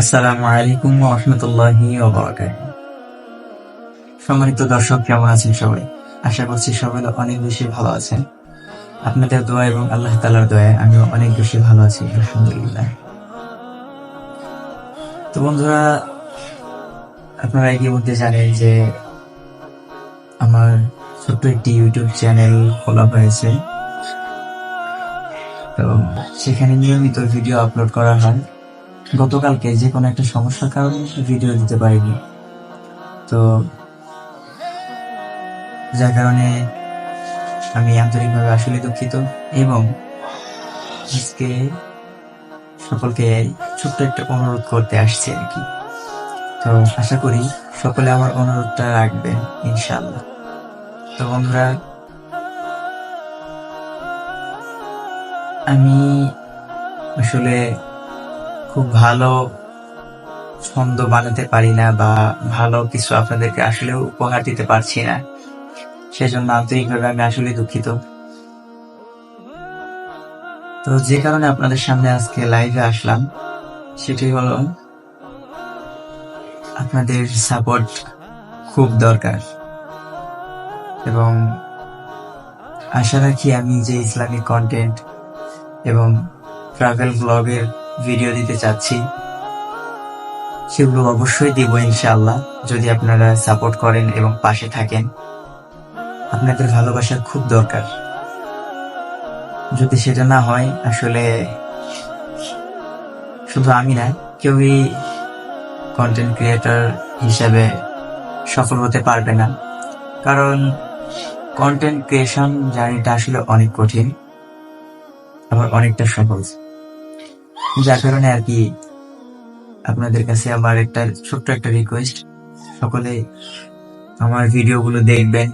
আসসালামু আলাইকুম রহমতুল্লাহি সম্মানিত দর্শক, কেমন আছেন সবাই? আশা করছি সবাই অনেক বেশি ভালো আছেন। আপনাদের দোয়া এবং আল্লাহ তালার দোয়ায় আমিও অনেক বেশি ভালো আছি, আলহামদুলিল্লাহ। তো বন্ধুরা, আপনারা ইতিমধ্যে জানেন যে আমার ছোট্ট একটি ইউটিউব চ্যানেল খোলা হয়েছে। তো সেখানে নিয়মিত ভিডিও আপলোড করা হয়। গতকালকে যে কোনো একটা সমস্যার কারণে ভিডিও দিতে পারিনি। তো যার কারণে আমি আন্তরিকভাবে আসলে দুঃখিত এবং আজকে সকলকে ছোট্ট একটা অনুরোধ করতে আসছি আর কি। তো আশা করি সকলে আমার অনুরোধটা রাখবেন ইনশাল্লাহ তো বন্ধুরা, আমি আসলে খুব ভালো ছন্দ বানাতে পারি না বা ভালো কিছু আপনাদেরকে আসলে উপহার দিতে পারছি না। সেজন্য আন্তরিকভাবে আমি আসলে দুঃখিত। তো যে কারণে আপনাদের সামনে আজকে লাইভে আসলাম, সেটি হলো আপনাদের সাপোর্ট খুব দরকার। এবং আশা রাখি আমি যে ইসলামিক কন্টেন্ট এবং ট্রাভেল ব্লগের ভিডিও দিতে চাচ্ছি। সেগুলো অবশ্যই দিব ইনশাআল্লাহ, যদি আপনারা সাপোর্ট করেন এবং পাশে থাকেন। আপনাদের ভালোবাসা খুব দরকার। যদি সেটা না হয়, আসলে শুধু আমি না, কেউই কন্টেন্ট ক্রিয়েটর হিসেবে সফল হতে পারবে না। কারণ কন্টেন্ট ক্রিয়েশন জার্নিটা আসলে অনেক কঠিন, আবার অনেকটা সহজ। যার কারণে আর কি আপনাদের কাছে আমার একটা ছোট্ট একটা রিকোয়েস্ট সকলে আমার ভিডিওগুলো দেখবেন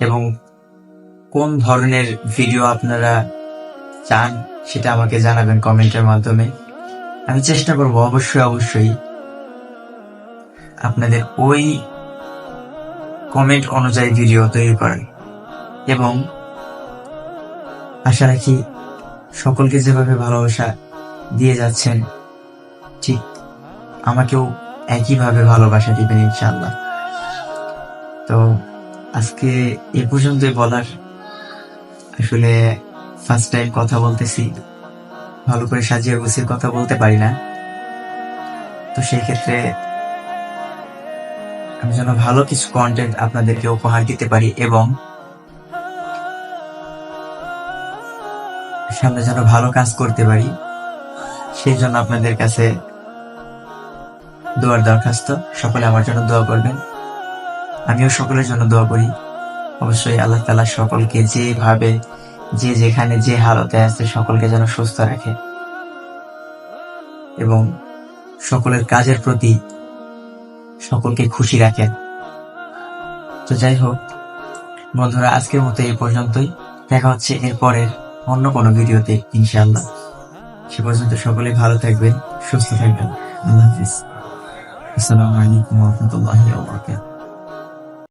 এবং কোন ধরনের ভিডিও আপনারা চান সেটা আমাকে জানাবেন কমেন্টের মাধ্যমে। আমি চেষ্টা করব অবশ্যই অবশ্যই আপনাদের ওই কমেন্ট অনুযায়ী ভিডিও তৈরি করার। এবং আশা রাখি সকলকে যেভাবে ভালোবাসা দিয়ে যাচ্ছেন। ঠিক, আমাকেও একইভাবে ভালোবাসা দিবেন ইনশাল্লাহ তো আজকে এ পর্যন্তই বলার। আসলে ফার্স্ট টাইম কথা বলতেছি, ভালো করে সাজিয়ে গুছিয়ে কথা বলতে পারি না। তো সেই ক্ষেত্রে আমি যেন ভালো কিছু কন্টেন্ট আপনাদেরকে উপহার দিতে পারি এবং সামনে যেন ভালো কাজ করতে পারি। সেই জন্য আপনাদের কাছে দোয়ার দরখাস্ত। সকলে আমার জন্য দোয়া করবেন। আমিও সকলের জন্য দোয়া করি। অবশ্যই আল্লাহ তালা সকলকে যেভাবে, যে যেখানে, যে হালতে আছে সকলকে যেন সুস্থ রাখে। এবং সকলের কাজের প্রতি সকলকে খুশি রাখেন তো যাই হোক, বন্ধুরা, আজকের মতো এই পর্যন্তই। দেখা হচ্ছে এরপরের অন্য কোনো ভিডিওতে, ইনশাআল্লাহ। সে পর্যন্ত সকলে ভালো থাকবেন সুস্থ থাকবেন। আল্লাহ হাফিজ। আসসালামু আলাইকুম রহমতুল্লাহ